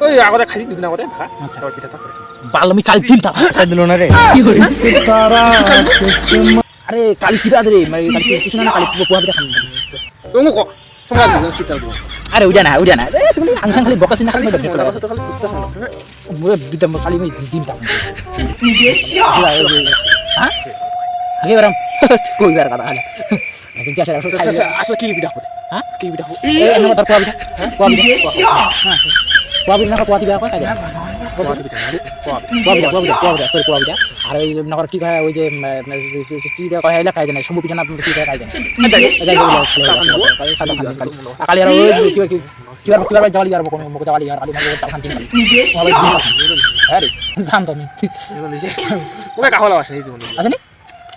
তোমাদের বিটা খাওয়ানি দেবো কি বিটা তোমাদের বিটা তোমাদের বিটা খা রে মন্ডা কথা রে খালি আর দেবো শালা উঠে না খালি বেটা ঠান্ডা কথা বিদারি মই তো দিন কাই তো কই তো কই আসিনি না আমি ভালো লাগছে ভালো লাগছে ওই মানে তোমার কি খাইছেন রে ভাগা খাইছেন আমাদের কালি কিবা পোষে না কালি পোষে না ওই আগতে খাই দুদিন আগতে ভাষা আচ্ছা তারপর পিঠা তারপরে বালমি কাল তিনটা দিল না রে কি করে আরে কাল কি বাদ রে মানে কাল কিছু না কাল পোয়া পিঠা খান তুমি কো তোমার দিন কি আরে উড়া না উড়া না খালি বকাসিন না দেখতে তারপর তো খালি কুস্তা সামনে মই দিতাম খালি মই দিম তা হ্যাঁ আগে বারাম কই বার কথা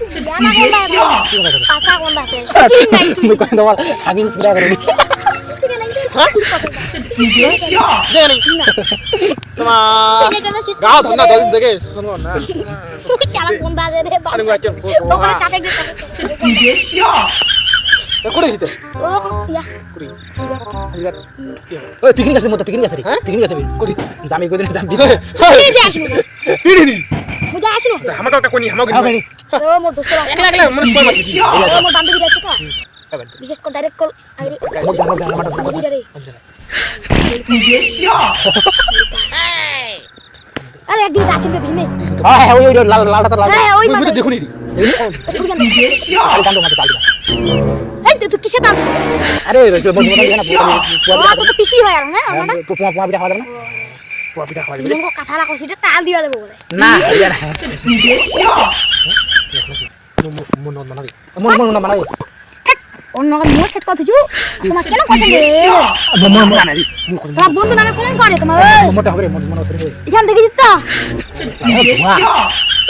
নাকি তুই আছিস হ্যাঁ বস বস তোদের কোনটা বুঝা পারে উঠে পারবে না হ্যাঁ ওগুনে বাইরে না বলে ও ওগুনে পারে মোর দ্বারা গন্ধা আছে নাকি জানা কোনটা পাসা কোনটা আছে ঠিক নাই তুই মই কই দাও আগে সুরা করে ঠিক নাই তোমার গাও ধন্না দল দেখে শুনো না তুই চালান কোনটা আছে রে আরে বাবা গাছ ওখানে চাপে গিয়ে করে দিতে ও ইয়া ওই পিকনিক আছে মতো পিকনিক আছে রে পিকনিক আছে করি জামি কই দিন জামি তুই যে আসিস পিড়ি দি বুঝা আসিস আমাকে একটা কোনি আমাকে ও মোর দোস্ত একলা একলা মানে সবাই মারছি মোর বান্ধবী আছে তো বিশেষ করে ডাইরেক্ট কল আইরে মোর মোর মোর মোর দিদি রে আরে একদিন আসিল দিন নেই হ্যাঁ হ্যাঁ ওই ওই লাল হ্যাঁ ওই মানে দেখুনি মাতে এই তুই কিসে দাম আরে মোর মোর না তো তো পিসি হয় আর আমরা পোয়া পোয়া পিঠা খাওয়া না পিঠা খাওয়াই মঙ্গ কাঁঠালা কষিতে তাল দিবা দেবো বলে না ইয়া না মন মন মানাবি মোর মোর না মানাই অন্য মোর সেট কথা তোমার কেন মানাই তোমার বন্ধু নামে কোন করে তোমার মোটা হবে মোর সরে এখান থেকে জিত না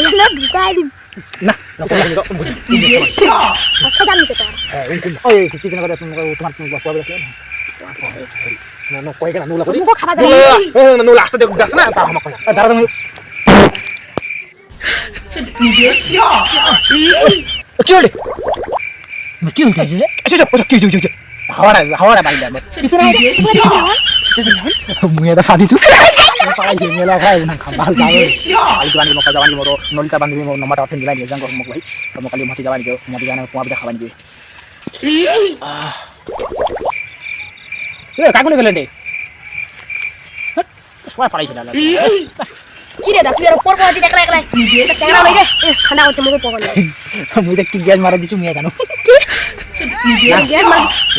এখানে ঢুকাই দিম না আচ্ছা দাম নিতে তোমার তোমার তোমার পোয়া পিঠা না না কই কেন নুলা করি মুখ খাবা যাবে এ নো লাস্ট দেখ দাস না তা আমাকে দাঁড়া তুমি কি হলে? কি হইতে রে আচ্ছা আচ্ছা কি কি কি হাওড়া হাওড়া বাইরে আমার। পিছনে মুয়ে দা ফাদি চু পালাই যে মেলা খাই না খাবাল যাবে আলি বানি মকা যাবানি মরো নলিতা বানি মো নমাটা অথেন দিলাই জাঙ্গ মক ভাই তো মকালি মতি গো মতি জানা পোয়া বিটা খাবানি কাকুনি গেলেন রে? সবাই পালাইছে না কি? রে দা তুই আর পর পর একলা একলা চ্যাংড়া রে ঠান্ডা হচ্ছে মুখ পকড় মুই কি গ্যাস মারা দিছু মিয়া জানো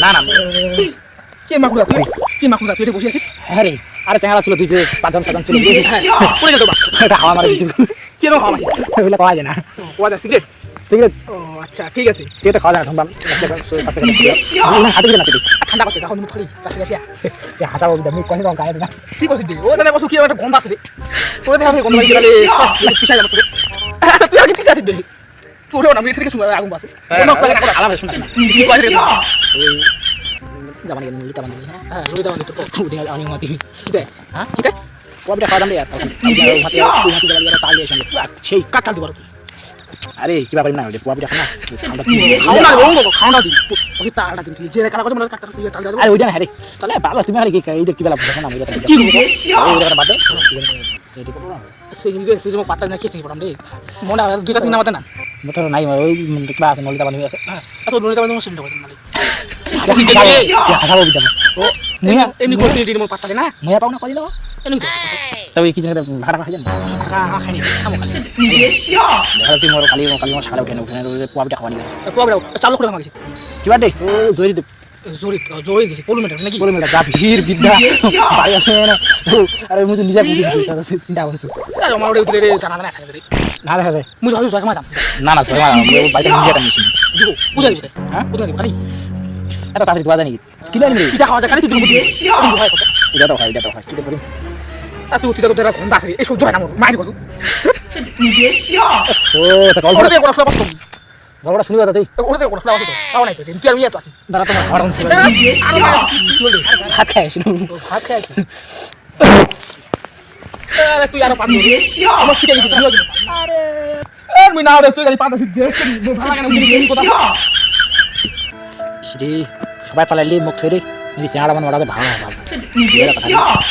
না না কে মাকুদা তুই? কে মাকুদা তুই বসে আছিস? হ্যাঁ রে আরে চ্যাংড়া ছিল তুই যে পাঁচজন সাতজন ছিল পড়ে বা এটা হাওয়া মারা দিছু কে রো হাওয়া ওগুলো খাওয়া যায় না। ওয়া দা সিগারেট সিগারেট। ও আচ্ছা ঠিক আছে। সিগারেট খাওয়া যায় হাতে দিলে না সেটি ঠান্ডা করছে এখন খালি কাছে কাছে হাসাবো মুখ কনে কম গায়ে না। কি করছিস ও বসু কি একটা গন্ধ আছে রে। তোরে দেখা গন্ধ লাগি গেলে পিছাই যাব তোরে। তুই আগে ঠিক আছে দে। তোরে না আমি থেকে শুনে আগুন বাসু আলাদা শোনা কি কইছিস জামানি গেল লিটা বানি হ্যাঁ হ্যাঁ তো উঠে গেল আমি মাটি কি দে হ্যাঁ? কি দে কবে খাওয়া দাম রে তালে এসে সেই কাটাল দিবার আরে কি ব্যাপার না? রে পোয়া পিঠা খানা খাওনা রং বাবা খাওনা দিবি ওই তালটা দিবি তুই যে কালা কথা মনে কাটা তুই তাল দাও আরে ওইটা না রে তাহলে বাবা তুমি আরে কি এই যে কি বেলা বুঝছ না কি বাদে। সেটি করব না সেই যে সেই যে পাতা না পড়াম রে। মনে হয় দুইটা চিন্তা মাতে না? মোটর নাই ওই কিবা আছে নলিতা বানি আছে। দূরে যাবে তোমার চিন্তা করতে মানে হাসাবো বিজাব ও মুয়া এমনি করতে মোর পাতা না? মুয়া পাও না কই এমনি তবে কি জানি ভাড়া খাই জানি খাইনি খামো খালি দেখা তুই মোর সারা উঠে উঠে পোয়াবিটা খাওয়ানি প্রবলেম চালু করে কিবা ও জরি জোরে জোরে গেছে পলু মিটার নাকি? বলে মেলা যা ভিড় বিদ্যা। বাড়ি আছে না আরে মুই তো নিজে বুঝি চিন্তা করছ। আর আমার ওটা উঠলে জানা জানা থাকে রে না দেখা যায়। মুই ভাবি জয় কামা যাম। না না সবাই বাড়িতে নিজে একটা মেশিন দিব বুঝা দিবে হ্যাঁ? বুঝা খালি তাড়াতাড়ি খাওয়া যায় খালি তুই এটা এটা কি করি তোরা ঘণ্টা এই সহ্য হয় না মোর মাইর কত ও তা কল ওটা দিয়ে কোনো ফ্লাপ তো গল্পটা শুনবি তুই? ওটা দিয়ে কোনো ফ্লাপ তো পাও নাই তো তুই আর মিয়া তো দাঁড়া তোমার খাবার ছিল ভাত খাই শুনো ভাত খাই আরে তুই আর আমার গেছে তুই আরে আরে রে খালি রে সবাই পালাইলি মুখ থই রে। চেহারা মান ভালো ভালো।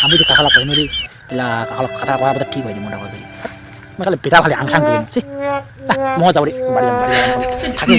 আমি তো কাকালা কই নরি এলা কথা কয়া কথা ঠিক হয়নি মোটামুটি। আমি খালি বেতা খালি আংসাং দিই মজা যাব রে বাড়ি বাড়ি থাকে।